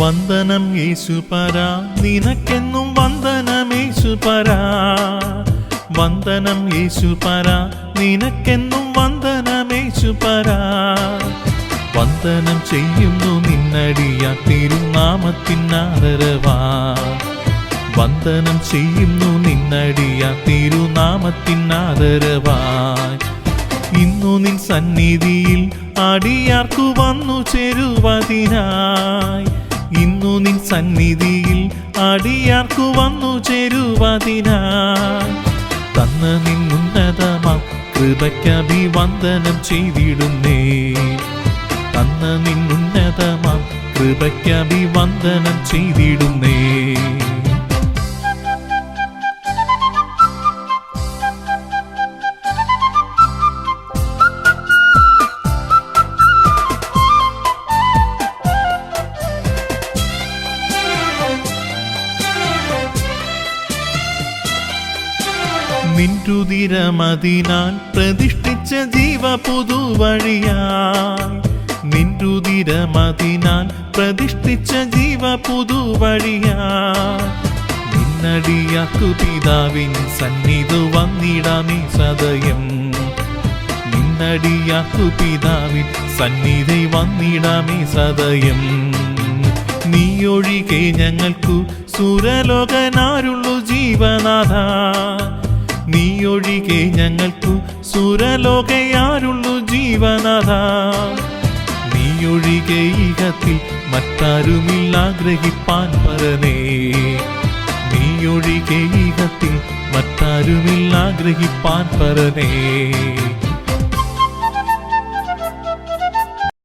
വന്ദനം യേശുപര നിനക്കെന്നും വന്ദനം യേശുപര വന്ദനം യേശുപര നിനക്കെന്നും വന്ദനം യേശുപര വന്ദനം ചെയ്യുന്നു നിന്നടിയ തിരുനാമത്തിനാദരവാ വന്ദനം ചെയ്യുന്നു നിന്നടിയ തിരുനാമത്തിനാദരവായി ഇന്നു നിൻ സന്നിധിയിൽ അടിയാർക്കു വന്നു ചേരുവതിനായി. നിൻ സന്നിധിയിൽ അടിയാർക്കു വന്നു ചേരുവതിനായി തന്ന നിന്നുന്നതമാം കൃപയ്ക്കഭിവന്ദനം ചെയ്തിടുന്നേ. തന്ന നിന്നുന്നതമാം കൃപയ്ക്കഭിവന്ദനം ചെയ്തിടുന്നേ. നിൻരുതിരമതിനാൽ പ്രതിഷ്ഠിച്ച ജീവ പുതുവഴിയായി. നിൻരുതിരമതിനാൽ പ്രതിഷ്ഠിച്ച ജീവ പുതുവഴിയായി. നിന്നടിയാക്കു പിതാവിൻ സന്നിധു വന്നിടാമേ സദയം. നിന്നടിയാക്കു പിതാവിൻ സന്നിധി വന്നിടാമേ സദയം. നീയൊഴികെ ഞങ്ങൾക്കു സുരലോകനാരുള്ളു ജീവനാഥ നീയൊഴികെ ഞങ്ങൾക്കു സുരലോകയാരുള്ളു ജീവനാഥ. നീയൊഴികെ ഈകത്തിൽ മറ്റാരുമില്ല ഗ്രഹിപ്പാൻ പരനേ നീയൊഴികെ ഈകത്തിൽ മറ്റാരുമില്ല ഗ്രഹിപ്പാൻ പരനേ